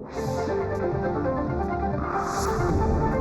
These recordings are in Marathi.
Thank you.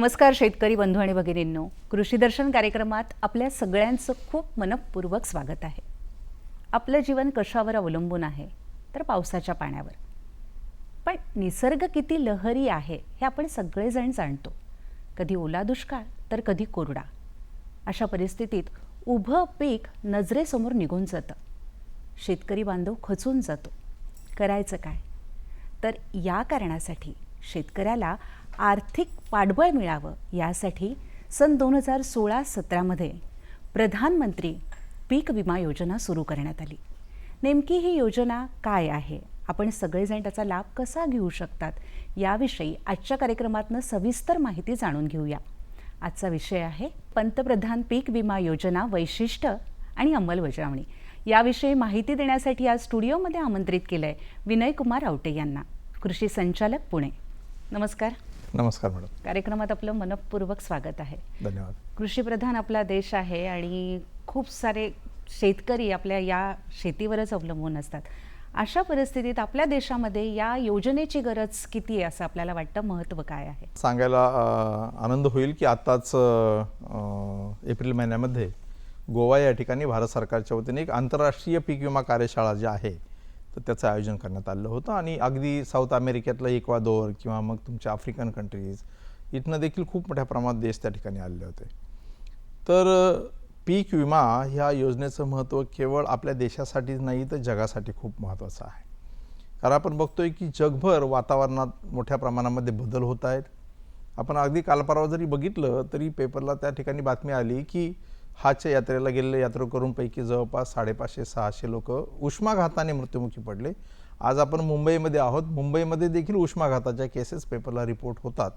नमस्कार शेतकरी बंधू आणि भगिनींनो. कृषी दर्शन कार्यक्रमात आपल्या सगळ्यांचं खूप मनपूर्वक स्वागत आहे. आपलं जीवन कशावर अवलंबून आहे तर पावसाच्या पाण्यावर. पण निसर्ग किती लहरी आहे हे आपण सगळेजण जाणतो. कधी ओला दुष्काळ तर कधी कोरडा. अशा परिस्थितीत उभं पीक नजरेसमोर निघून जातं. शेतकरी बांधव खचून जातो. करायचं काय? तर या कारणासाठी शेतकऱ्याला आर्थिक पाठबळ मिळावं यासाठी सन दोन हजार सोळा सतरामध्ये प्रधानमंत्री पीक विमा योजना सुरू करण्यात आली. नेमकी ही योजना काय आहे? आपण सगळेजण त्याचा लाभ कसा घेऊ शकतात? याविषयी आजच्या कार्यक्रमातनं सविस्तर माहिती जाणून घेऊया. आजचा विषय आहे पंतप्रधान पीक विमा योजना वैशिष्ट्य आणि अंमलबजावणी. याविषयी माहिती देण्यासाठी आज स्टुडिओमध्ये आमंत्रित केलं आहे विनय कुमार आवटे यांना. कृषी संचालक पुणे. नमस्कार. नमस्कार मॅडम कार्यक्रमात आपलं मनपूर्वक स्वागत आहे. धन्यवाद. कृषीप्रधान आपला देश आहे आणि खूप सारे शेतकरी आपल्या या शेतीवरच अवलंबून असतात. अशा परिस्थितीत आपल्या देशामध्ये या योजनेची गरज किती आहे असं आपल्याला वाटतं? महत्त्व काय आहे? सांगायला आनंद होईल की आत्ताच एप्रिल महिन्यामध्ये गोवा या ठिकाणी भारत सरकारच्या वतीने एक आंतरराष्ट्रीय पीक विमा कार्यशाळा जी आहे तर त्याचं आयोजन करण्यात आलं होतं. आणि अगदी साऊथ अमेरिकेतला इक्वादोर किंवा मग तुमच्या आफ्रिकन कंट्रीज इथनं देखील खूप मोठ्या प्रमाणात देश त्या ठिकाणी आलेले होते. तर पीक विमा ह्या योजनेचं महत्त्व केवळ आपल्या देशासाठीच नाही तर जगासाठी खूप महत्त्वाचं आहे. कारण आपण बघतोय की जगभर वातावरणात मोठ्या प्रमाणामध्ये बदल होत आहेत. आपण अगदी कालपरवा जरी बघितलं तरी पेपरला त्या ठिकाणी बातमी आली की हाच्या यात्रेला गेलेले यात्रेकरूंपैकी जवळपास साडेपाचशे सहाशे लोक उष्माघाताने मृत्युमुखी पडले. आज आपण मुंबईमध्ये आहोत. मुंबईमध्ये देखील उष्माघाताच्या केसेस पेपरला रिपोर्ट होतात.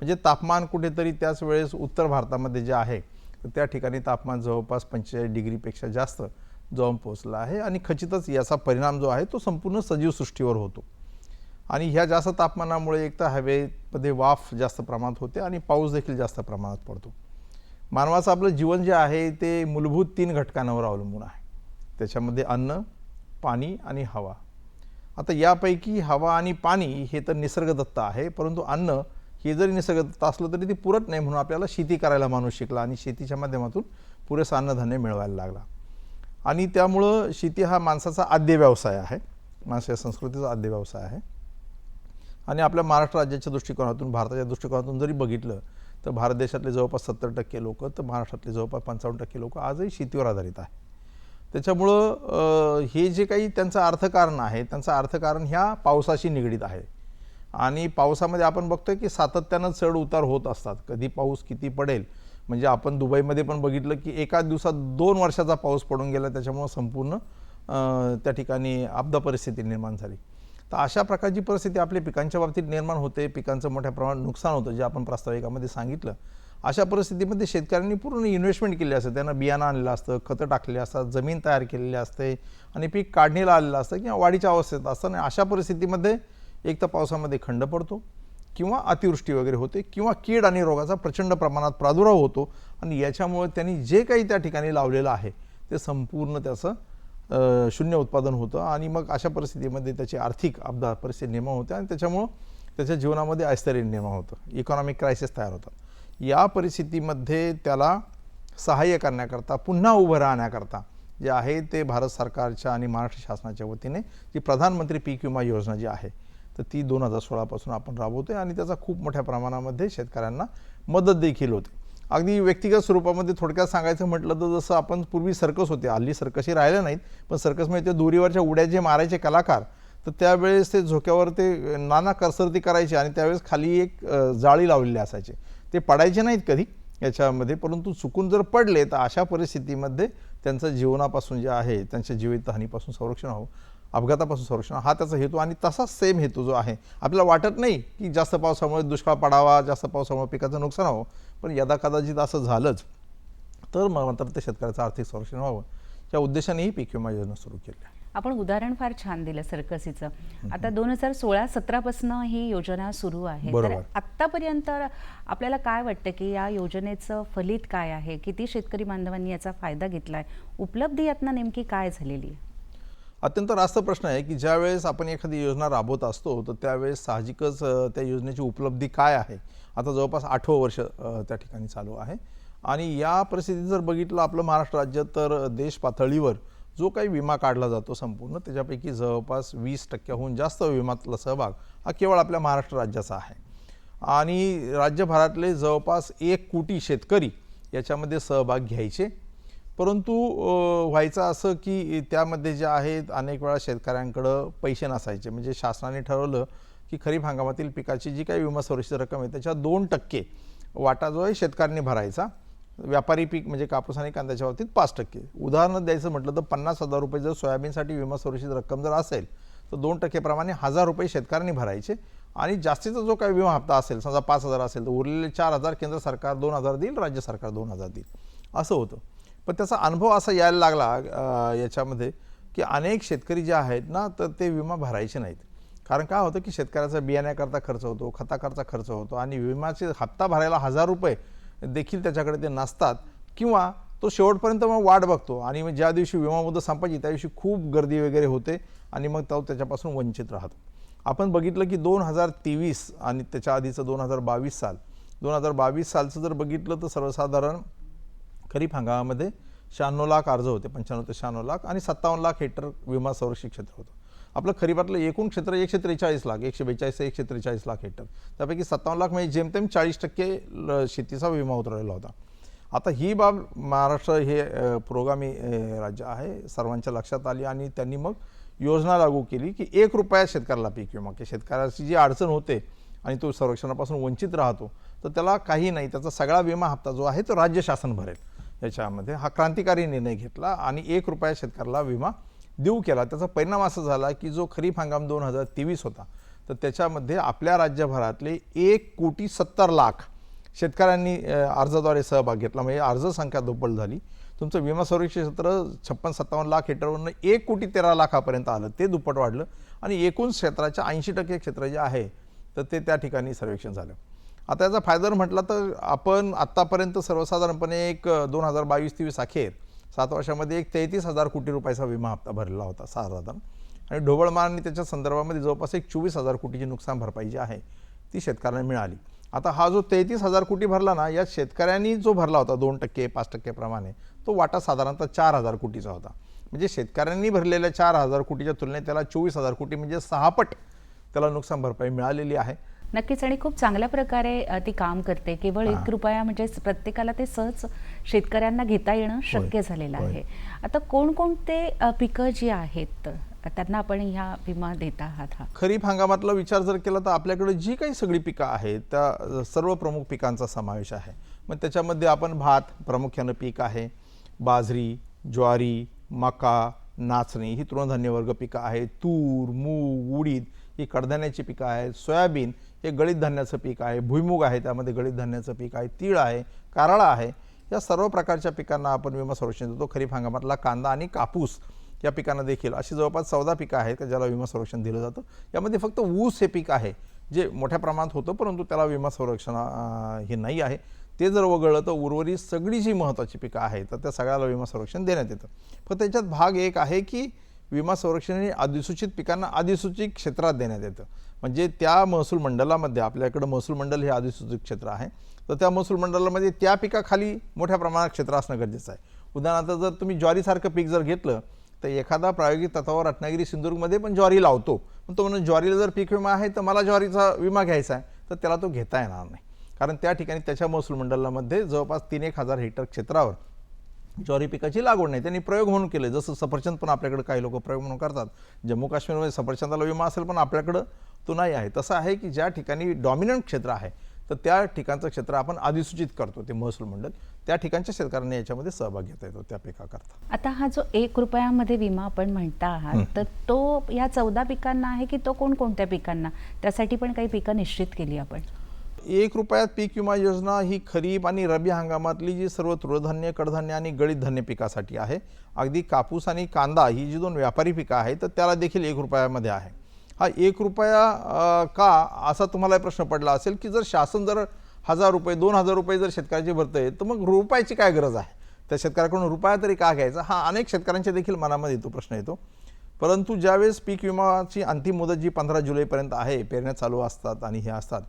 म्हणजे तापमान कुठेतरी त्याच वेळेस उत्तर भारतामध्ये जे आहे तर त्या ठिकाणी तापमान जवळपास पंचेचाळीस डिग्रीपेक्षा जास्त जाऊन पोहोचला आहे. आणि खचितच याचा परिणाम जो आहे तो संपूर्ण सजीव सृष्टीवर होतो. आणि ह्या जास्त तापमानामुळे एक तर हवेमध्ये वाफ जास्त प्रमाणात होते आणि पाऊस देखील जास्त प्रमाणात पडतो. मानवाचं आपलं जीवन जे आहे ते मूलभूत तीन घटकांवर अवलंबून आहे. त्याच्यामध्ये अन्न पाणी आणि हवा. आता यापैकी हवा आणि पाणी हे तर निसर्गदत्त आहे परंतु अन्न हे जरी निसर्गदत्त असलं तरी ते पुरत नाही म्हणून आपल्याला शेती करायला माणूस शिकला आणि शेतीच्या माध्यमातून पुरेसं अन्नधान्य मिळवायला लागला. आणि त्यामुळं शेती हा माणसाचा आद्य व्यवसाय आहे. माणसाच्या संस्कृतीचा आद्य व्यवसाय आहे. आणि आपल्या महाराष्ट्र राज्याच्या दृष्टिकोनातून भारताच्या दृष्टिकोनातून जरी बघितलं तर भारत देशातले जवळपास सत्तर टक्के लोक तर महाराष्ट्रातले जवळपास पंचावन्न टक्के लोक आजही शेतीवर आधारित आहे त्याच्यामुळं हे जे काही त्यांचं अर्थकारण आहे त्यांचं अर्थकारण ह्या पावसाशी निगडीत आहे. आणि पावसामध्ये आपण बघतोय की सातत्यानं चढ उतार होत असतात. कधी पाऊस किती पडेल? म्हणजे आपण दुबईमध्ये पण बघितलं की एका दिवसात दोन वर्षाचा पाऊस पडून गेला त्याच्यामुळं संपूर्ण त्या ठिकाणी आपदा परिस्थिती निर्माण झाली. तर अशा प्रकारची परिस्थिती आपल्या पिकांच्या बाबतीत निर्माण होते. पिकांचं मोठ्या प्रमाणात नुकसान होतं जे आपण प्रास्ताविकामध्ये सांगितलं. अशा परिस्थितीमध्ये शेतकऱ्यांनी पूर्ण इन्व्हेस्टमेंट केली असते. त्यांना बियाणं आणलेलं असतं खतं टाकलेली असतात जमीन तयार केलेली असते आणि पीक काढणीला आलेलं असतं किंवा वाढीच्या अवस्थेत असतं. आणि अशा परिस्थितीमध्ये एक तर पावसामध्ये खंड पडतो किंवा अतिवृष्टी वगैरे होते किंवा कीड आणि रोगाचा प्रचंड प्रमाणात प्रादुर्भाव होतो. आणि याच्यामुळे त्यांनी जे काही त्या ठिकाणी लावलेलं आहे ते संपूर्ण त्याचं शून्य उत्पादन होतं आणि मग अशा परिस्थितीमध्ये त्याची आर्थिक आपदा परिस्थिती निर्माण होते आणि त्याच्यामुळं त्याच्या जीवनामध्ये ऐश्वर्य निर्माण होतं. इकॉनॉमिक क्रायसिस तयार होतात या परिस्थितीमध्ये त्याला सहाय्य करण्याकरता पुन्हा उभं राहण्याकरता जे आहे ते भारत सरकारच्या आणि महाराष्ट्र शासनाच्या वतीने जी प्रधानमंत्री पीक विमा योजना जी आहे तर ती दोन हजार सोळापासून आपण राबवतोय आणि त्याचा खूप मोठ्या प्रमाणामध्ये शेतकऱ्यांना मदत देखील होते. अगदी व्यक्तिगत स्वरूपामध्ये थोडक्यात सांगायचं म्हटलं तर जसं आपण पूर्वी सर्कस होते हल्ली सर्कशी राहिले नाहीत पण सर्कसमध्ये ते दोरीवरच्या उड्या जे मारायचे कलाकार तर त्यावेळेस ते झोक्यावर ते नाना कसरती करायचे आणि त्यावेळेस खाली एक जाळी लावलेली असायची. ते पडायचे नाहीत कधी याच्यामध्ये परंतु चुकून जर पडले तर अशा परिस्थितीमध्ये त्यांचं जीवनापासून जे आहे त्यांच्या जीवितहानीपासून संरक्षण व्हावं अपघातापासून संरक्षण हा त्याचा हेतू आणि तसाच सेम हेतू जो आहे. आपल्याला वाटत नाही की जास्त पावसामुळे दुष्काळ पडावा जास्त पावसामुळे पिकाचं नुकसान व्हावं पण यदा कदाचित असं झालंच तर मग मात्र ते शेतकऱ्याचं आर्थिक संरक्षण व्हावं. या उद्देशाने ही पीक विमा योजना सुरू केली आहे आपण उदाहरण फार छान दिलं सर्कसीचं. आता दोन हजार सोळा सतरापासून ही योजना सुरू आहे. तर. आत्तापर्यंत आपल्याला काय वाटतं की या योजनेचं फलित काय आहे? किती शेतकरी बांधवांनी याचा फायदा घेतलाय? उपलब्धी यातनं नेमकी काय झालेली आहे? अत्यंत रास्त प्रश्न आहे की ज्यावेळेस आपण एखादी योजना राबवत असतो तर त्यावेळेस साहजिकच त्या योजनेची उपलब्धी काय आहे? आता जवळपास आठवं वर्ष त्या ठिकाणी चालू आहे. आणि या परिस्थितीत जर बघितलं आपलं महाराष्ट्र राज्य तर देश पातळीवर जो काही विमा काढला जातो संपूर्ण त्याच्यापैकी जवळपास वीस टक्क्याहून जास्त विमातला सहभाग हा केवळ आपल्या महाराष्ट्र राज्याचा आहे. आणि राज्यभरातले जवळपास एक कोटी शेतकरी याच्यामध्ये सहभाग घ्यायचे. परंतु व्हायचं असं की त्यामध्ये जे आहेत अनेक वेळा शेतकऱ्यांकडं पैसे नसायचे. म्हणजे शासनाने ठरवलं की खरीप हंगामातील पिकाची जी काही विमा सुरक्षित रक्कम आहे त्याच्या दोन टक्के वाटा जो आहे शेतकऱ्यांनी भरायचा. व्यापारी पीक म्हणजे कापूस आणि कांद्याच्या बाबतीत पाच टक्के. उदाहरण द्यायचं म्हटलं तर पन्नास हजार रुपये जर सोयाबीनसाठी विमा सुरक्षित रक्कम जर असेल तर दोन टक्केप्रमाणे हजार रुपये शेतकऱ्यांनी भरायचे. आणि जास्तीचा जो काही विमा हप्ता असेल समजा पाच हजार असेल तर उरलेले चार हजार केंद्र सरकार दोन हजार देईल राज्य सरकार दोन हजार देईल. असं होतं. पण त्याचा अनुभव असा यायला लागला याच्यामध्ये की अनेक शेतकरी जे आहेत ना तर ते विमा भरायचे नाहीत. कारण काय होतं की शेतकऱ्याचा बियाण्याकरता खर्च होतो खताकरता खर्च होतो आणि विमाचे हप्ता भरायला हजार रुपये देखील त्याच्याकडे ते नसतात किंवा तो शेवटपर्यंत मग वाट बघतो आणि मग ज्या दिवशी विमा मुदत संपायची त्या दिवशी खूप गर्दी वगैरे होते आणि मग तो त्याच्यापासून वंचित राहतो. आपण बघितलं की दोन हजार तेवीस आणि त्याच्या आधीचं दोन हजार बावीस साल दोन हजार बावीस सालचं जर बघितलं तर सर्वसाधारण खरीप हंगामामध्ये शहाण्णव लाख अर्ज होते पंच्याण्णव ते शहाण्णव लाख आणि सत्तावन्न लाख हेक्टर विमा संरक्षित क्षेत्र होतं. आपलं खरीपातलं एकूण क्षेत्र एकशे त्रेचाळीस लाख एकशे बेचाळीस ते एकशे त्रेचाळीस लाख हेक्टर. त्यापैकी सत्तावन्न लाख म्हणजे जेमतेम चाळीस टक्के ल- शेतीचा विमा उतरलेला होता. आता ही बाब महाराष्ट्र हे अ, पुरोगामी राज्य आहे सर्वांच्या लक्षात आली आणि त्यांनी मग योजना लागू केली की एक रुपया शेतकऱ्याला पीक विमा की शेतकऱ्याची जी अडचण होते आणि तो संरक्षणापासून वंचित राहतो तर त्याला काही नाही त्याचा सगळा विमा हप्ता जो आहे तो राज्य शासन भरेल. याच्यामध्ये हा क्रांतिकारी निर्णय घेतला आणि एक रुपया शेतकऱ्याला विमा देऊ केला. त्याचा परिणाम असा झाला की जो खरीप हंगाम दोन हजार तेवीस होता तर त्याच्यामध्ये आपल्या राज्यभरातले एक कोटी सत्तर लाख शेतकऱ्यांनी अर्जाद्वारे सहभाग घेतला. म्हणजे अर्ज संख्या दुप्पट झाली. तुमचं विमा संरक्षण क्षेत्र छप्पन सत्तावन्न लाख हेक्टरवरून एक कोटी तेरा लाखापर्यंत आलं. ते दुप्पट वाढलं आणि एकूण क्षेत्राच्या ऐंशी टक्के क्षेत्र जे आहे तर ते त्या ठिकाणी सर्वेक्षण झालं. आता याचा फायदा जर म्हटला तर आपण आत्तापर्यंत सर्वसाधारणपणे एक दोन हजार बावीस तेवीस अखेर सात वर्षामध्ये एक तेहतीस हजार कोटी रुपयाचा विमा हप्ता भरलेला होता साधारण. आणि ढोबळमानाने त्याच्या संदर्भामध्ये जवळपास एक चोवीस हजार कोटीची नुकसान भरपाई जी आहे ती शेतकऱ्यांना मिळाली. आता हा जो तेहतीस हजार कोटी भरला ना या शेतकऱ्यांनी जो भरला होता दोन टक्के पाच टक्केप्रमाणे तो वाटा साधारणतः चार हजार कोटीचा होता. म्हणजे शेतकऱ्यांनी भरलेल्या चार हजार कोटीच्या तुलनेत त्याला चोवीस हजार कोटी म्हणजे सहापट त्याला नुकसान भरपाई मिळालेली आहे. नक्कीच. आणि खूप चांगल्या प्रकारे ती काम करते. केवळ एक रुपया म्हणजे प्रत्येकाला ते सहज शेतकऱ्यांना घेता येणं शक्य झालेलं. आहे. आता कोणकोणते पिकं जी आहेत त्यांना आपण ह्या विमा देत आहात हा. खरीप हंगामातला विचार जर केला तर आपल्याकडे जी काही सगळी पिकं आहेत त्या सर्व प्रमुख पिकांचा समावेश आहे. मग त्याच्यामध्ये आपण भात प्रामुख्यानं पीक आहे बाजरी ज्वारी मका नाचणी ही तृणधान्य वर्ग पिकं आहेत तूर मूग उडीद ही कडधान्याची पिकं आहेत सोयाबीन हे गळीत धान्याचं पीक आहे भुईमुग आहे त्यामध्ये गळीत धान्याचं पीक आहे तीळ आहे कारळा आहे या सर्व प्रकारच्या पिकांना आपण विमा संरक्षण देतो. खरीप हंगामातला कांदा आणि कापूस या पिकांना देखील अशी जवळपास चौदा पिकं आहेत का ज्याला विमा संरक्षण दिलं जातं. यामध्ये फक्त ऊस हे पीक आहे जे मोठ्या प्रमाणात होतं परंतु त्याला विमा संरक्षण हे नाही आहे. ते जर वगळलं तर उर्वरित सगळी जी महत्त्वाची पिकं आहेत तर त्या सगळ्याला विमा संरक्षण देण्यात येतं. फक्त त्याच्यात भाग एक आहे की विमा संरक्षण हे अधिसूचित पिकांना अधिसूचित क्षेत्रात देण्यात येतं. म्हणजे त्या महसूल मंडळामध्ये आपल्याकडं महसूल मंडल हे अधिसूचित क्षेत्र आहे. तर त्या महसूल मंडळामध्ये त्या पिकाखाली मोठ्या प्रमाणात क्षेत्र असणं गरजेचं आहे. उदाहरणार्थ जर तुम्ही ज्वारीसारखं पीक जर घेतलं तर एखादा प्रायोगिक तत्वावर रत्नागिरी सिंधुदुर्गमध्ये पण ज्वारी लावतो. पण तो म्हणून ज्वारीला जर पीक विमा आहे तर मला ज्वारीचा विमा घ्यायचा आहे. तर त्याला तो घेता येणार नाही. कारण त्या ठिकाणी त्याच्या महसूल मंडळामध्ये जवळपास तीन एक हजार हेक्टर क्षेत्रावर ज्वारी पिकाची लागवड नाही. त्यांनी प्रयोग म्हणून केले. जसं सफरचंद पण आपल्याकडे काही लोक प्रयोग म्हणून करतात. जम्मू काश्मीरमध्ये सफरचंदाला विमा असेल पण आपल्याकडं तो नाही आहे. तसं आहे की ज्या ठिकाणी डॉमिनंट क्षेत्र आहे तर त्या ठिकाणचं क्षेत्र आपण अधिसूचित करतो. ते महसूल मंडळ त्या ठिकाणच्या शेतकऱ्यांना याच्यामध्ये सहभाग घेता येतो त्या पिकाकरता. आता हा जो एक रुपयामध्ये विमा आपण म्हणता आहात तर तो या चौदा पिकांना आहे की तो कोणकोणत्या पिकांना? त्यासाठी पण काही पिकं निश्चित केली आपण. एक रुपयात पीक विमा योजना ही खरीप आणि रब्बी हंगामातली जी सर्व तृणधान्य कडधान्य आणि गळीत धान्य पिकासाठी आहे. अगदी कापूस आणि कांदा ही जी दोन व्यापारी पिकं आहेत तर त्याला देखील एक रुपयामध्ये आहे. हा एक रुपया का असा तुम्हाला प्रश्न पडला असेल की जर शासन जर हजार रुपये दोन हजार रुपये जर शेतकऱ्याचे भरते तर मग रुपयाची काय गरज आहे? त्या शेतकऱ्याकडून रुपया तरी का घ्यायचा? हा अनेक शेतकऱ्यांच्या देखील मनामध्ये तो प्रश्न येतो. परंतु ज्यावेळेस पीक विमाची अंतिम मुदत जी पंधरा जुलैपर्यंत आहे पेरण्या चालू असतात आणि हे असतात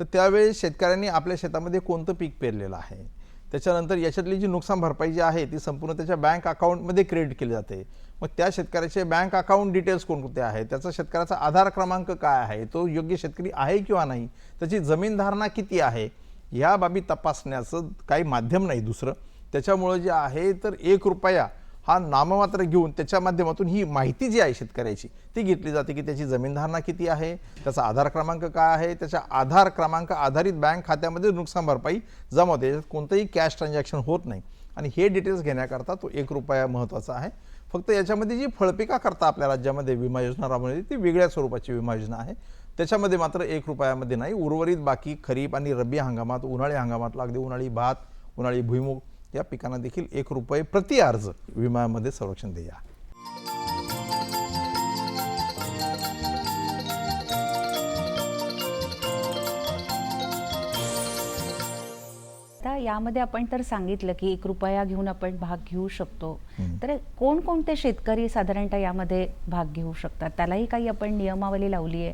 तर त्यावेळेस शेतकऱ्यांनी आपल्या शेतामध्ये कोणतं पीक पेरलेलं आहे? त्याच्यानंतर याच्यातली जी नुकसान भरपाई जी आहे ती संपूर्ण त्याच्या बँक अकाउंटमध्ये क्रेडिट केली जाते. मग त्या शेतकऱ्याचे बँक अकाउंट डिटेल्स कोणकोणते आहेत? त्याचा शेतकऱ्याचा आधार क्रमांक काय आहे? तो योग्य शेतकरी आहे किंवा नाही? त्याची जमीन धारणा किती आहे? ह्या बाबी तपासण्याचं काही माध्यम नाही दुसरं. त्याच्यामुळं जे आहे तर एक रुपया हा नाममात्र घेऊन त्याच्या माध्यमातून ही माहिती जी आहे शेतकऱ्याची ती घेतली जाते की त्याची जमीनधारणा किती आहे त्याचा आधार क्रमांक काय आहे त्याच्या आधार क्रमांक आधारित बँक खात्यामध्ये नुकसान भरपाई जमा होते. याच्यात कोणतंही कॅश ट्रान्झॅक्शन होत नाही. आणि हे डिटेल्स घेण्याकरता तो एक रुपया महत्त्वाचा आहे. फक्त याच्यामध्ये जी फळपिका करता आपल्या राज्यामध्ये विमा योजना राबवली ती वेगळ्या स्वरूपाची विमा योजना आहे. त्याच्यामध्ये मात्र एक रुपयामध्ये नाही. उर्वरित बाकी खरीप आणि रब्बी हंगामात उन्हाळी हंगामातला अगदी उन्हाळी भात उन्हाळी भुईमुग या पिकांना देखील एक रुपये प्रति अर्ज विम्यामध्ये संरक्षण देय. आहे आता यामध्ये आपण तर सांगितलं की एक रुपया घेऊन आपण भाग घेऊ शकतो. तर कोणकोणते शेतकरी साधारणतः यामध्ये भाग घेऊ शकतात? त्यालाही काही आपण नियमावली लावली आहे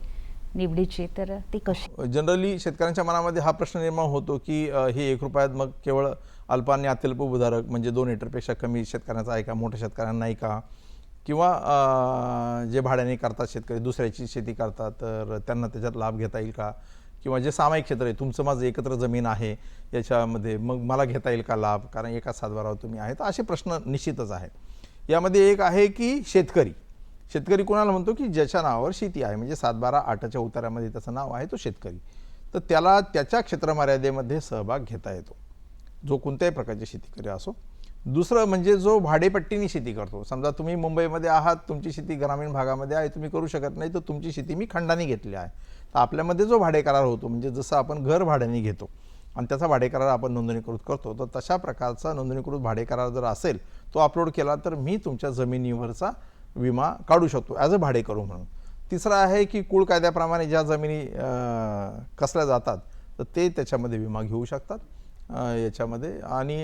निवडीची तर ती कशी? जनरली शेतकऱ्यांच्या मनामध्ये हा प्रश्न निर्माण होतो की हे एक रुपयात मग केवळ अल्प आणि अत्यल्प उधारक म्हणजे दोन लिटरपेक्षा कमी शेतकऱ्यांचा आहे का? मोठ्या शेतकऱ्यांना नाही का? किंवा जे भाड्याने करतात शेतकरी दुसऱ्याची शेती करतात तर त्यांना त्याच्यात लाभ घेता येईल का? किंवा जे सामायिक क्षेत्र आहे तुमचं माझं एकत्र जमीन आहे याच्यामध्ये मग मला घेता येईल का लाभ? कारण एका सातबारावर तुम्ही आहे. तर असे प्रश्न निश्चितच आहेत. यामध्ये एक आहे की शेतकरी. शेतकरी कोणाला म्हणतो की ज्याच्या नावावर शेती आहे म्हणजे सात बारा आठच्या उतारामध्ये त्याचं नाव आहे तो शेतकरी. तर त्याला त्याच्या क्षेत्रमर्यादेमध्ये सहभाग घेता येतो. जो कोणत्याही प्रकारची शेतकरी असो. दुसरं म्हणजे जो भाडेपट्टीने शेती करतो. समजा तुम्ही मुंबईमध्ये आहात तुमची शेती ग्रामीण भागामध्ये आहे तुम्ही करू शकत नाही तर तुमची शेती मी खंडाने घेतली आहे. तर आपल्यामध्ये जो भाडे करार होतो म्हणजे जसं आपण घर भाड्याने घेतो आणि त्याचा भाडे करार आपण नोंदणीकृत करतो तर तशा प्रकारचा नोंदणीकृत भाडे करार जर असेल तो अपलोड केला तर मी तुमच्या जमिनीवरचा विमा काढू शकतो ॲज अ भाडे करू म्हणून. तिसरं आहे की कुळ कायद्याप्रमाणे ज्या जमिनी कसल्या जातात तर ते त्याच्यामध्ये विमा घेऊ शकतात. याच्यामध्ये. आणि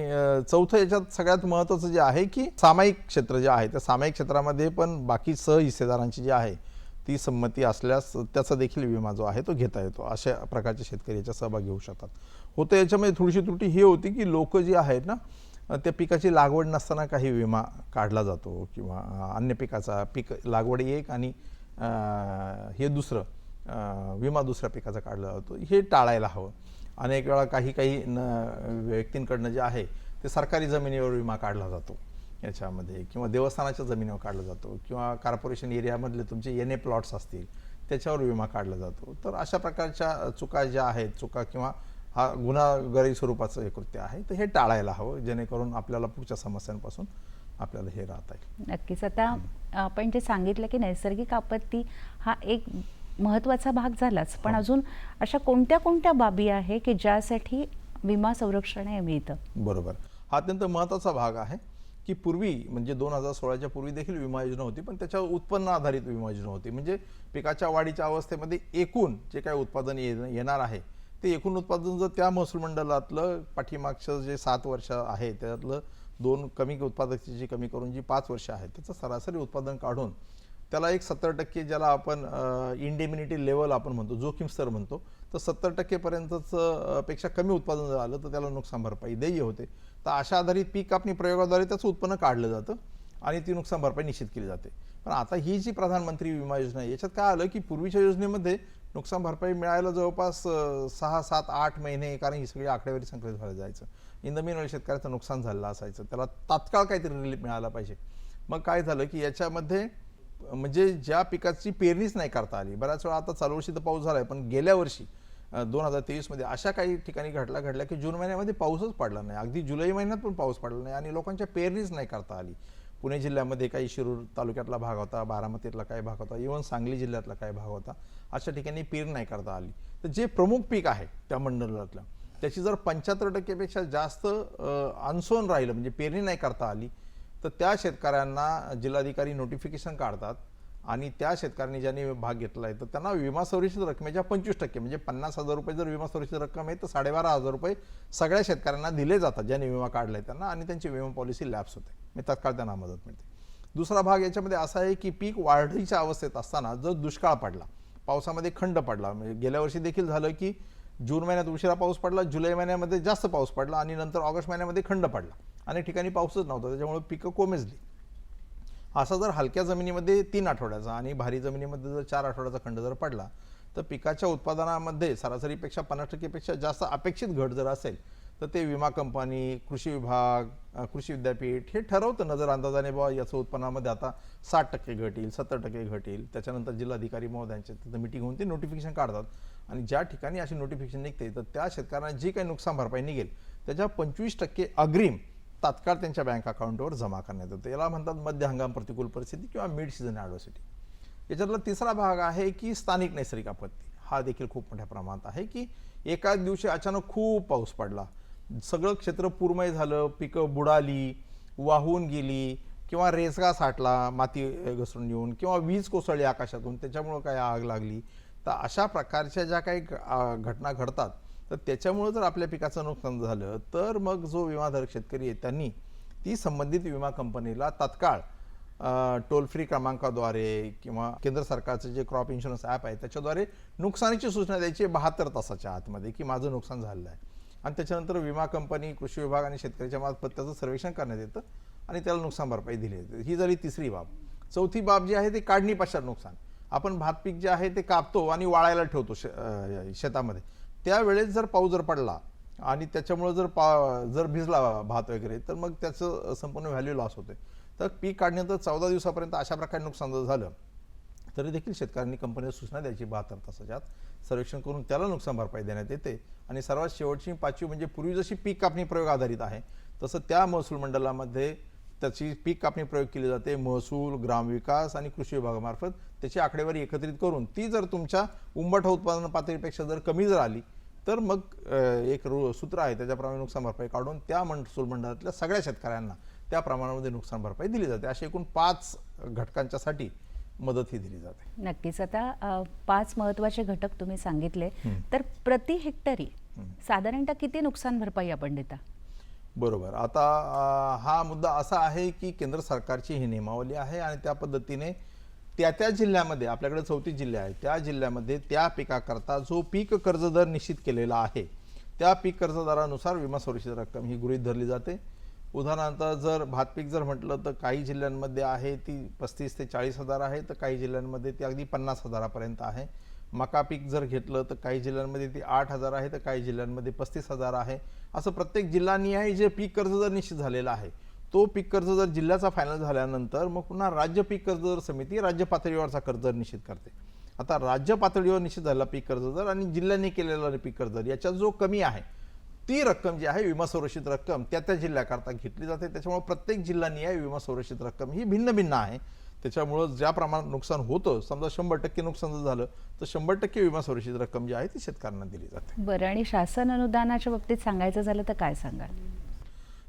चौथं याच्यात सगळ्यात महत्त्वाचं जे आहे की सामायिक क्षेत्र जे आहे त्या सामायिक क्षेत्रामध्ये पण बाकी सहहिस्सेदारांची जी आहे ती संमती असल्यास त्याचा देखील विमा जो आहे तो घेता येतो. अशा प्रकारचे शेतकरी याच्यात सहभाग घेऊ शकतात. होतं याच्यामध्ये थोडीशी त्रुटी ही होती की लोक जी आहेत ना त्या पिकाची लागवड नसताना काही विमा काढला जातो किंवा अन्य पिकाचा पीक लागवड एक आणि हे दुसरं. विमा दुसऱ्या पिकाचा काढला जातो. हे टाळायला हवं. अनेक वेळा काही काही न व्यक्तींकडनं जे आहे ते सरकारी जमिनीवर विमा काढला जातो. याच्यामध्ये किंवा देवस्थानाच्या जमिनीवर काढला जातो किंवा कॉर्पोरेशन एरियामधले तुमचे एन ए प्लॉट्स असतील त्याच्यावर विमा काढला जातो. तर अशा प्रकारच्या चुका ज्या आहेत चुका किंवा हा गुन्हागारी स्वरूपाचं हे कृत्य आहे तर हे टाळायला हवं जेणेकरून आपल्याला पुढच्या समस्यांपासून आपल्याला हे राहता येईल. नक्कीच. आता आपण जे सांगितलं की नैसर्गिक आपत्ती हा एक महत्त्वाचा भाग झालाच. पण अजून अशा कोणत्या कोणत्या बाबी आहे की ज्यासाठी विमा संरक्षण हे मिळतं? बरोबर. हा अत्यंत महत्त्वाचा भाग आहे की पूर्वी म्हणजे दोन हजार सोळाच्या पूर्वी देखील विमा योजना होती पण त्याच्यावर उत्पन्न आधारित विमा योजना होती. म्हणजे पिकाच्या वाढीच्या अवस्थेमध्ये एकूण जे काही उत्पादन येणार आहे ते एकूण उत्पादन जर त्या महसूल मंडळातलं पाठीमागचं जे सात वर्ष आहे त्यातलं दोन कमी उत्पादकतेची कमी करून जी पाच वर्ष आहेत त्याचं सरासरी उत्पादन काढून त्याला एक सत्तर टक्के ज्याला आपण इंडेमिनिटी लेवल आपण म्हणतो जोखीम स्तर म्हणतो तर सत्तर टक्केपर्यंतचं पेक्षा कमी उत्पादन जर आलं तर त्याला नुकसान भरपाई देय होते. तर अशा आधारित पीक कापणी प्रयोगाद्वारे त्याचं उत्पन्न काढलं जातं आणि ती नुकसान भरपाई निश्चित केली जाते. पण आता ही जी प्रधानमंत्री विमा योजना आहे याच्यात काय आलं की पूर्वीच्या योजनेमध्ये नुकसान भरपाई मिळायला जवळपास सहा सात आठ महिने कारण ही सगळी आकडेवारी संकलित व्हायला जायचं. इन द शेतकऱ्याचं नुकसान झालेलं असायचं. त्याला तात्काळ काहीतरी रिलीफ मिळाला पाहिजे. मग काय झालं की याच्यामध्ये म्हणजे ज्या पिकाची पेरणीच नाही करता आली बऱ्याच वेळा आता चालू वर्षी तर पाऊस झाला आहे पण गेल्या वर्षी दोन हजार तेवीसमध्ये अशा काही ठिकाणी घडला घडल्या की जून महिन्यामध्ये पाऊसच पडला नाही. अगदी जुलै महिन्यात पण पाऊस पडला नाही आणि लोकांच्या पेरणीच नाही करता आली. पुणे जिल्ह्यामध्ये काही शिरूर तालुक्यातला भाग होता बारामतीतला काही भाग होता इव्हन सांगली जिल्ह्यातला काही भाग होता अशा ठिकाणी पेरणी नाही करता आली. तर जे प्रमुख पीक आहे त्या मंडळातलं त्याची जर पंच्याहत्तर टक्केपेक्षा जास्त अनसोन राहिलं म्हणजे पेरणी नाही करता आली तर त्या शेतकऱ्यांना जिल्हाधिकारी नोटिफिकेशन काढतात आणि त्या शेतकऱ्यांनी ज्यांनी भाग घेतला आहे तर त्यांना विमा संरक्षित रकमेच्या पंचवीस टक्के म्हणजे पन्नास हजार रुपये जर विमा संरक्षित रक्कम आहे तर साडेबारा हजार रुपये सगळ्या शेतकऱ्यांना दिले जातात ज्यांनी विमा काढला आहे त्यांना आणि त्यांची विमा पॉलिसी लॅप्स होते. म्हणजे तत्काळ त्यांना मदत मिळते. दुसरा भाग याच्यामध्ये असा आहे की पीक वाढीच्या अवस्थेत असताना जर दुष्काळ पडला पावसामध्ये खंड पडला म्हणजे गेल्या वर्षी देखील झालं की जून महिन्यात उशिरा पाऊस पडला जुलै महिन्यामध्ये जास्त पाऊस पडला आणि नंतर ऑगस्ट महिन्यामध्ये खंड पडला. अनेक ठिकाणी पाऊसच नव्हता त्याच्यामुळे पिकं कोमेजली. असा जर हलक्या जमिनीमध्ये तीन आठवड्याचा आणि भारी जमिनीमध्ये जर चार आठवड्याचा खंड जर पडला तर पिकाच्या उत्पादनामध्ये सरासरीपेक्षा पन्नास टक्केपेक्षा जास्त अपेक्षित घट जर असेल तर ते विमा कंपनी कृषी विभाग कृषी विद्यापीठ हे ठरवतं नजर अंदाजाने बाबा याचं उत्पन्नामध्ये आता साठ टक्के घटील सत्तर टक्के घटील त्याच्यानंतर जिल्हाधिकारी महोदयांच्या तिथं मिटिंग होऊन ते नोटिफिकेशन काढतात. आणि ज्या ठिकाणी अशी नोटिफिकेशन निघते तर त्या शेतकऱ्यांना जी काही नुकसान भरपाई निघेल त्याच्या पंचवीस टक्के अग्रिम तात्काळ त्यांच्या बँक अकाउंटवर जमा करण्यात येतं. याला म्हणतात मध्य हंगाम प्रतिकूल परिस्थिती किंवा मिड सीझन ॲडव्हर्सिटी याच्यातला तिसरा भाग आहे की स्थानिक नैसर्गिक आपत्ती. हा देखील खूप मोठ्या प्रमाणात आहे की एकाच दिवशी अचानक खूप पाऊस पडला. सगळं क्षेत्र पूरमय झालं पिकं बुडाली वाहून गेली किंवा रेसगा साठला माती घसरून येऊन किंवा वीज कोसळली आकाशातून त्याच्यामुळं काय आग लागली. तर अशा प्रकारच्या ज्या काही घटना घडतात तर त्याच्यामुळं जर आपल्या पिकाचं नुकसान झालं तर मग जो विमाधारक शेतकरी आहे त्यांनी ती संबंधित विमा कंपनीला तात्काळ टोल फ्री क्रमांकाद्वारे किंवा केंद्र सरकारचं जे क्रॉप इन्शुरन्स ॲप आहे त्याच्याद्वारे नुकसानीची सूचना द्यायची बहात्तर तासाच्या आतमध्ये की माझं नुकसान झालेलं आहे. आणि त्याच्यानंतर विमा कंपनी कृषी विभाग आणि शेतकऱ्याच्या मार्फत त्याचं सर्वेक्षण करण्यात येतं आणि त्याला नुकसान भरपाई दिली जाते. ही झाली तिसरी बाब. चौथी बाब जी आहे ती काढणी पश्चात नुकसान. आपण भात पीक जे आहे ते कापतो आणि वाळायला ठेवतो शे शेतामध्ये. त्यावेळेस जर पाऊस जर पडला आणि त्याच्यामुळे जर पा जर भिजला भात वगैरे तर मग त्याचं संपूर्ण व्हॅल्यू लॉस होते. तर पीक काढण्यानंतर चौदा दिवसापर्यंत अशा प्रकारे नुकसान जर झालं तरी देखील शेतकऱ्यांनी कंपनीला सूचना द्यायची बहात्तर तासाच्या आत सर्वेक्षण करून त्याला नुकसान भरपाई देण्यात येते. आणि सर्वात शेवटची पाचवी म्हणजे पूर्वी जशी पीक कापणी प्रयोग आधारित आहे तसं त्या महसूल मंडळामध्ये त्याची पीक कापणी प्रयोग केली जाते. महसूल ग्रामविकास आणि कृषी विभागामार्फत त्याची आकडेवारी एकत्रित करून ती जर तुमच्या उंबठा उत्पादन पातळीपेक्षा जर कमी जर आली तर मग एक रू सूत्र आहे त्याच्याप्रमाणे नुकसान भरपाई काढून त्या महसूल मंडळातल्या सगळ्या शेतकऱ्यांना त्या प्रमाणामध्ये नुकसान भरपाई दिली जाते. असे एकूण पाच घटकांच्यासाठी मदत ही दिली जाते. नक्कीच. आता पाच महत्त्वाचे घटक तुम्ही सांगितले. तर प्रति हेक्टरी साधारणतः किती नुकसान भरपाई आपण देता? बरोबर. आता हा मुद्दा असा आहे की केंद्र सरकारची ही नियमावली आहे आणि त्या पद्धतीने त्या त्या जिल्ह्यामध्ये आपल्याकडे चौतीस जिल्हे आहेत त्या जिल्ह्यामध्ये त्या पिकाकरता जो पीक कर्ज दर निश्चित केलेला आहे त्या पीक कर्जदारानुसार विमा सुरक्षित रक्कम ही गृहीत धरली जाते. उदाहरणार्थ जर भात पीक जर म्हटलं तर काही जिल्ह्यांमध्ये आहे ती पस्तीस ते चाळीस हजार आहे तर काही जिल्ह्यांमध्ये ती अगदी पन्नास हजारापर्यंत आहे. मका पीक जर घेतलं तर काही जिल्ह्यांमध्ये ती आठ हजार आहे तर काही जिल्ह्यांमध्ये पस्तीस हजार आहे. असं प्रत्येक जिल्हानिहाय जे पीक कर्ज जर निश्चित झालेलं आहे तो पीक कर्ज जर जिल्ह्याचा फायनल झाल्यानंतर मग पुन्हा राज्य पीक कर्ज दर समिती राज्य पातळीवरचा कर्ज दर निश्चित करते. आता राज्य पातळीवर निश्चित झालेला पीक कर्ज दर आणि जिल्ह्याने केलेला पीक कर्ज दर याच्यात जो कमी आहे ती रक्कम जी आहे विमा संरक्षित रक्कम त्या त्या जिल्ह्याकरता घेतली जाते. त्याच्यामुळे प्रत्येक जिल्ह्यानिहाय विमा संरक्षित रक्कम ही भिन्न भिन्न आहे. त्याच्यामुळं ज्या प्रमाणात नुकसान होतं समजा शंभर टक्के नुकसान जर झालं तर शंभर टक्के विमा संरक्षित रक्कम जी आहे ती शेतकऱ्यांना दिली जाते. बरं आणि शासन अनुदानाच्या बाबतीत सांगायचं झालं तर काय सांगाल?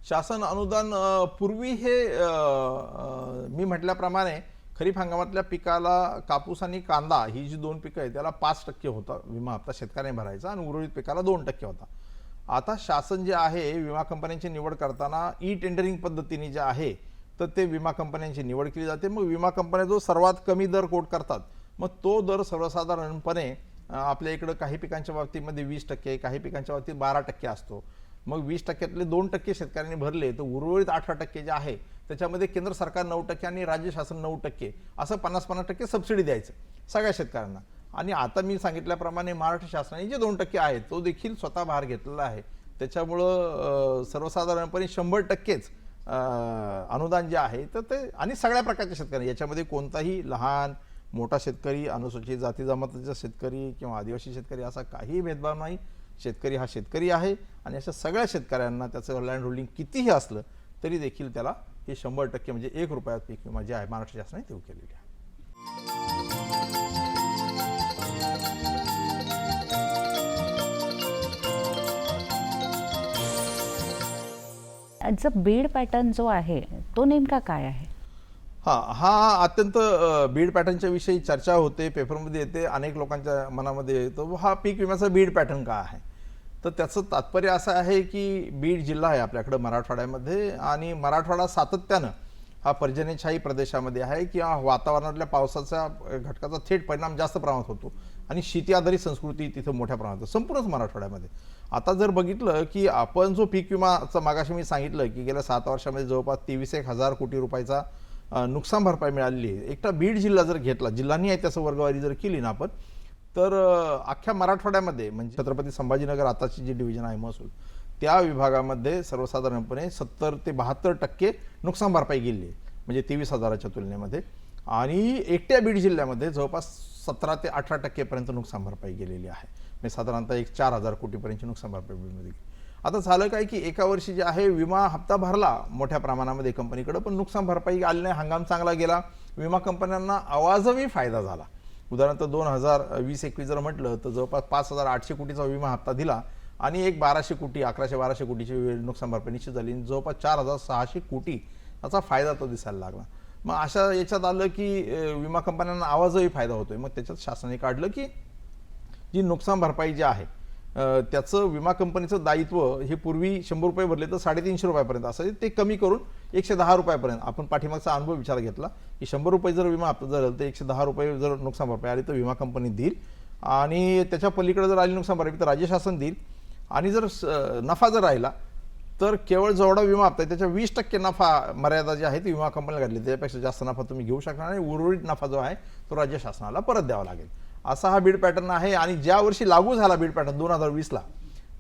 शासन अनुदान पूर्वी हे मी म्हटल्याप्रमाणे खरीप हंगामातल्या पिकाला कापूस आणि कांदा ही जी दोन पिकं आहेत त्याला पाच टक्के होता विमा हप्ता शेतकऱ्याने भरायचा आणि उर्वरित पिकाला दोन टक्के होता. आता शासन जे आहे विमा कंपन्यांची निवड करताना ई टेंडरिंग पद्धतीने जे आहे तर ते विमा कंपन्यांची निवड केली जाते. मग विमा कंपन्या जो सर्वात कमी दर कोट करतात मग तो दर सर्वसाधारणपणे आपल्या इकडं काही पिकांच्या बाबतीमध्ये वीस टक्के काही पिकांच्या बाबतीत बारा टक्के असतो. मग वीस टक्क्यातले दोन टक्के शेतकऱ्यांनी भरले तर उर्वरित अठरा टक्के जे आहे त्याच्यामध्ये केंद्र सरकार नऊ टक्के आणि राज्य शासन नऊ टक्के असं पन्नास पन्नास टक्के सबसिडी द्यायचं सगळ्या शेतकऱ्यांना. आणि आता मी सांगितल्याप्रमाणे महाराष्ट्र शासनाने जे दोन टक्के आहे तो देखील स्वतः भार घेतलेला आहे. त्याच्यामुळं सर्वसाधारणपणे शंभर टक्केच अनुदान जे आहे तर ते आणि सगळ्या प्रकारच्या शेतकऱ्यांना याच्यामध्ये कोणताही लहान मोठा शेतकरी अनुसूचित जाती जमातीचा शेतकरी किंवा आदिवासी शेतकरी असा काहीही भेदभाव नाही. शेतकरी हा शेतकरी आहे. आणि अशा सगळ्या शेतकऱ्यांना त्याचं लँड होल्डिंग कितीही असलं तरी देखील त्याला हे शंभर टक्के म्हणजे एक रुपयात पीक विमा जे आहे महाराष्ट्र शासनाने देऊ केलेली आहे. जो बीड पॅटर्न जो आहे तो नेमका काय आहे? हा हा अत्यंत बीड पॅटर्नच्या विषयी चर्चा होते पेपरमध्ये येते अनेक लोकांच्या मनामध्ये येतो. हा पीक विम्याचा बीड पॅटर्न का आहे? तर त्याचं तात्पर्य असं आहे की बीड जिल्हा आहे आपल्याकडं मराठवाड्यामध्ये आणि मराठवाडा सातत्यानं हा पर्जन्यछाई प्रदेशामध्ये आहे किंवा वातावरणातल्या पावसाच्या घटकाचा थेट परिणाम जास्त प्रमाणात होतो. आणि शेती आधारित संस्कृती तिथं मोठ्या प्रमाणात संपूर्णच मराठवाड्यामध्ये. आता जर बघितलं की आपण जो पीक विमाचं मागाशी मी सांगितलं की गेल्या सात वर्षामध्ये जवळपास तेवीस एक हजार कोटी रुपयाचा नुकसान भरपाई मिळालेली आहे. एकटा बीड जिल्हा जर घेतला जिल्ह्यानी आहे त्याचं वर्गवारी जर केली ना आपण तर अख्ख्या मराठवाड्यामध्ये म्हणजे छत्रपती संभाजीनगर आताची जी डिव्हिजन आहे महसूल त्या विभागामध्ये सर्वसाधारणपणे सत्तर ते बहात्तर टक्के नुकसान भरपाई गेली आहे म्हणजे तेवीस हजाराच्या तुलनेमध्ये. आणि एकट्या बीड जिल्ह्यामध्ये जवळपास सतरा ते अठरा टक्केपर्यंत नुकसान भरपाई गेलेली आहे. म्हणजे साधारणतः एक चार हजार कोटीपर्यंतची नुकसान भरपाई बीडमध्ये आता झालं काय की एका वर्षी जे आहे विमा हप्ता भरला मोठ्या प्रमाणामध्ये कंपनीकडं पण नुकसान भरपाई आली नाही हंगाम चांगला गेला विमा कंपन्यांना आवाजवी फायदा झाला. उदाहरणार्थ दोन हजार वीस एकवीस जर म्हटलं तर जवळपास पाच हजार आठशे कोटीचा विमा हप्ता दिला आणि एक बाराशे कोटी अकराशे बाराशे कोटीची नुकसान भरपाई निश्चित झाली आणि जवळपास चार हजार सहाशे कोटी याचा फायदा तो दिसायला लागला. मग अशा याच्यात आलं की विमा कंपन्यांना आवाजही फायदा होतोय. मग त्याच्यात शासनाने काढलं की जी नुकसान भरपाई जी आहे त्याचं विमा कंपनीचं दायित्व हे पूर्वी शंभर रुपये भरले तर साडेतीनशे रुपयापर्यंत असायचे. ते कमी करून एकशे दहा रुपयापर्यंत. आपण पाठीमागचा अनुभव विचार घेतला की शंभर रुपये जर विमा हप्ता जर तर एकशे दहा रुपये जर नुकसान भरपाई आली तर विमा कंपनी देईल. आणि त्याच्या पलीकडे जर आली नुकसान भरपाई तर राज्य शासन देईल. आणि जर स- नफा जर राहिला तर केवळ जेवढा विमा हप्ता आहे त्याच्या वीस टक्के नफा मर्यादा जी आहे ती विमा कंपनीला घातली. त्याच्यापेक्षा जास्त नफा तुम्ही घेऊ शकणार आणि उर्वरित नफा जो आहे तो राज्य शासनाला परत द्यावा लागेल. असा हा बीड पॅटर्न आहे. आणि ज्या वर्षी लागू झाला बीड पॅटर्न दोन हजार वीसला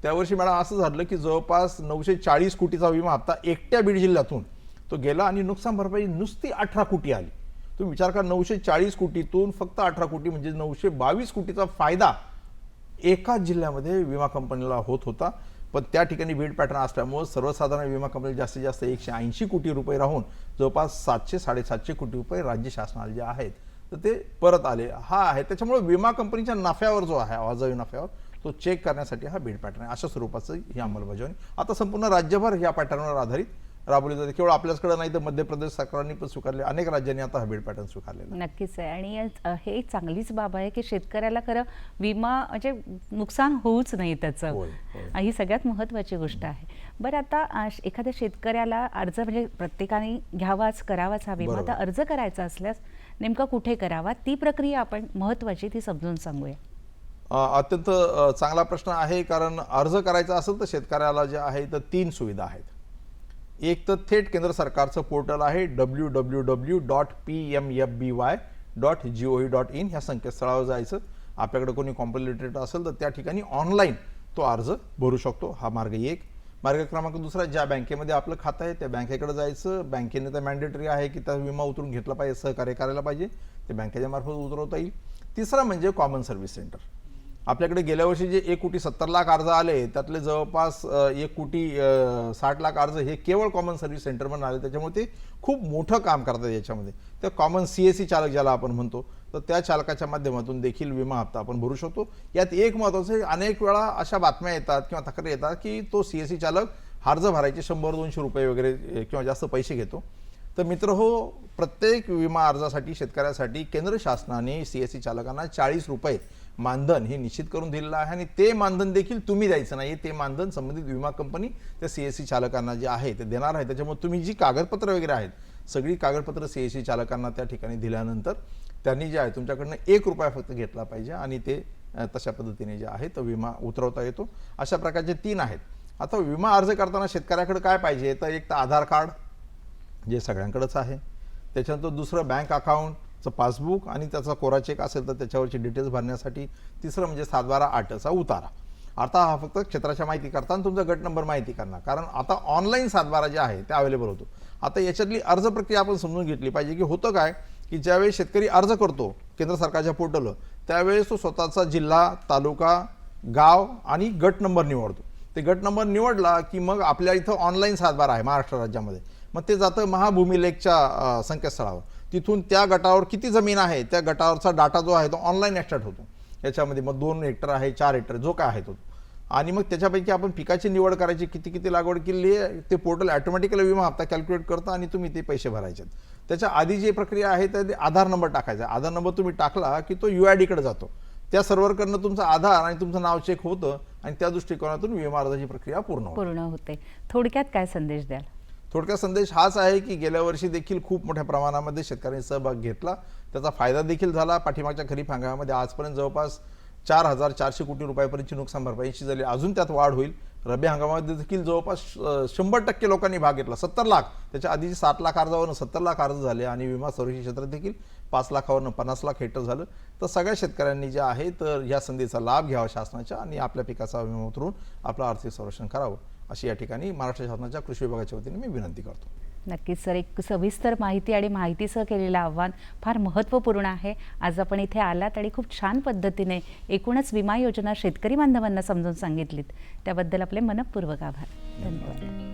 त्यावर्षी मॅडम असं झालं की जवळपास नऊशे चाळीस कोटीचा विमा हप्ता एकट्या बीड जिल्ह्यातून तो गेला आणि नुकसान भरपाई नुसती अठरा कोटी आली. तुम्ही विचार करा नऊशे चाळीस कोटीतून फक्त अठरा कोटी म्हणजे नऊशे बावीस कोटीचा फायदा एकाच जिल्ह्यामध्ये विमा कंपनीला होत होता. पण त्या ठिकाणी बीड पॅटर्न असल्यामुळे सर्वसाधारण विमा कंपनी जास्तीत जास्त एकशे ऐंशी कोटी रुपये राहून जवळपास सातशे साडेसातशे कोटी रुपये राज्य शासनाला जे आहेत तर ते परत आले. हा आहे. त्याच्यामुळे विमा कंपनीच्या नफ्यावर जो आहे वाजवी नफ्यावर तो चेक करण्यासाठी हा बीड पॅटर्न आहे. अशा स्वरूपाचं ही अंमलबजावणी. आता संपूर्ण राज्यभर या पॅटर्नवर आधारित राबवली जाते. केवळ आपल्याचकडे नाही तर मध्य प्रदेश सरकारने पण स्वीकारले. अनेक राज्यांनी आता हा बीड पॅटर्न स्वीकारलेला आहे. नक्कीच आहे. आणि हे चांगलीच बाब आहे की शेतकऱ्याला खरं विमा म्हणजे नुकसान होऊच नाही त्याचं. ही सगळ्यात महत्त्वाची गोष्ट आहे. बरं आता एखाद्या शेतकऱ्याला अर्ज म्हणजे प्रत्येकाने घ्यावाच करावाच हा विमा. तर अर्ज करायचा असल्यास नेमका कुठे करावा? ती प्रक्रिया आपण महत्त्वाची ती समजून सांगूया. अत्यंत चांगला प्रश्न आहे. कारण अर्ज करायचा असेल तर शेतकऱ्याला जे आहे तर तीन सुविधा आहेत. एक तर थेट केंद्र सरकारचं पोर्टल आहे W W W dot P M F B Y dot G O V dot in ह्या संकेतस्थळावर जायचं. आपल्याकडे कोणी कॉम्प्युटेट असेल तर त्या ठिकाणी ऑनलाईन तो अर्ज भरू शकतो. हा मार्ग एक. मार्ग क्रमांक दुसरा ज्या बँकेमध्ये आपलं खातं आहे त्या बँकेकडे जायचं. बँकेने तर मॅन्डेटरी आहे की त्या विमा उतरून घेतला पाहिजे सहकार्य करायला पाहिजे. ते बँकेच्या मार्फत उतरवता येईल. तिसरा म्हणजे कॉमन सर्व्हिस सेंटर आपल्याकडे गेल्या वर्षी जे एक कोटी सत्तर लाख अर्ज आले त्यातले जवळपास एक कोटी साठ लाख अर्ज हे केवळ कॉमन सर्व्हिस सेंटरमधून आले. त्याच्यामुळे ते खूप मोठं काम करतात याच्यामध्ये. त्या कॉमन सी एस सी चालक ज्याला आपण म्हणतो तर त्या चालकाच्या माध्यमातून देखील विमा हप्ता आपण भरू शकतो. यात एक महत्त्वाचं आहे अनेक वेळा अशा बातम्या येतात किंवा तक्रारी येतात की तो सी एस सी चालक अर्ज भरायचे शंभर दोनशे रुपये वगैरे किंवा जास्त पैसे घेतो. तर मित्र हो प्रत्येक विमा अर्जासाठी शेतकऱ्यासाठी केंद्र शासनाने सी एस सी चालकांना चाळीस रुपये मानधन हे निश्चित करून दिलेलं आहे आणि ते मानधन देखील तुम्ही द्यायचं नाही ते मानधन संबंधित विमा कंपनी त्या सी एस सी चालकांना जे आहे ते देणार आहे. त्याच्यामुळे तुम्ही जी कागदपत्रं वगैरे आहेत सगळी कागदपत्र सी एस सी चालकांना त्या ठिकाणी दिल्यानंतर त्यांनी जे आहे तुमच्याकडनं एक रुपया फक्त घेतला पाहिजे आणि ते तशा पद्धतीने जे आहे तो विमा उतरवता येतो. अशा प्रकारचे तीन आहेत. आता विमा अर्ज करताना शेतकऱ्याकडे काय पाहिजे? तर एक तर आधार कार्ड जे सगळ्यांकडेच आहे. त्याच्यानंतर दुसरं बँक चं पासबुक आणि त्याचा कोरा चेक असेल तर त्याच्यावरची डिटेल्स भरण्यासाठी तिसरं म्हणजे सातबारा आठचा उतारा. आता हा फक्त क्षेत्राच्या माहिती करता आणि तुमचा गट नंबर माहिती करणार. कारण आता ऑनलाईन सातबारा जे आहे ते अवेलेबल होतो. आता याच्यातली अर्ज प्रक्रिया आपण समजून घेतली पाहिजे की होतं काय की ज्यावेळी शेतकरी अर्ज करतो केंद्र सरकारच्या पोर्टलवर त्यावेळेस तो स्वतःचा जिल्हा तालुका गाव आणि गट नंबर निवडतो. ते गट नंबर निवडला की मग आपल्या इथं ऑनलाईन सातबारा आहे महाराष्ट्र राज्यामध्ये. मग ते जातं महाभूमी लेकच्या संकेतस्थळावर. तिथून त्या गटावर किती जमीन आहे त्या गटावरचा डाटा जो आहे तो ऑनलाईन एक्स्ट्राट होतो. याच्यामध्ये मग दोन हेक्टर आहे चार हेक्टर जो काय आहे तो. आणि मग त्याच्यापैकी आपण पिकाची निवड करायची किती किती लागवड केली आहे ते पोर्टल ॲटोमॅटिकली विमा हप्ता कॅल्क्युलेट करतं आणि तुम्ही ते पैसे भरायचे. त्याच्या आधी जी प्रक्रिया आहे त्या आधार नंबर टाकायचा. आधार नंबर तुम्ही टाकला की तो यू आय डीकडे जातो. त्या सर्व्हरकडनं तुमचा आधार आणि तुमचं नाव चेक होतं आणि त्या दृष्टिकोनातून विमा अर्जाची प्रक्रिया पूर्ण पूर्ण होते. थोडक्यात काय संदेश द्याल? थोडक्यात संदेश हाच आहे की गेल्या वर्षी देखील खूप मोठ्या प्रमाणामध्ये शेतकऱ्यांनी सहभाग घेतला. त्याचा फायदा देखील झाला. पाठीमागच्या खरीप हंगामामध्ये आजपर्यंत जवळपास चार हजार चारशे कोटी रुपयापर्यंतची नुकसान भरपाईची झाली. अजून त्यात वाढ होईल. रब्बी हंगामामध्ये देखील जवळपास शंभर टक्के लोकांनी भाग घेतला. सत्तर लाख. त्याच्या आधीची सात लाख अर्जावरनं सत्तर लाख अर्ज झाले आणि विमा संरक्षण क्षेत्रात देखील पाच लाखावरनं पन्नास लाख हेक्टर झालं. तर सगळ्या शेतकऱ्यांनी जे आहे तर या संधीचा लाभ घ्यावा शासनाच्या आणि आपल्या पिकाचा विमा उतरून आपलं आर्थिक संरक्षण करावं. अशी या ठिकाणी महाराष्ट्र शासनाच्या कृषी विभागाच्या वतीने मी विनंती करतो. नक्कीच सर एक सविस्तर माहिती आणि माहितीसह केलेलं आव्हान फार महत्त्वपूर्ण आहे. आज आपण इथे आलात आणि खूप छान पद्धतीने एकूणच विमा योजना शेतकरी बांधवांना समजून सांगितलीत. त्याबद्दल आपले मनपूर्वक आभार. धन्यवाद.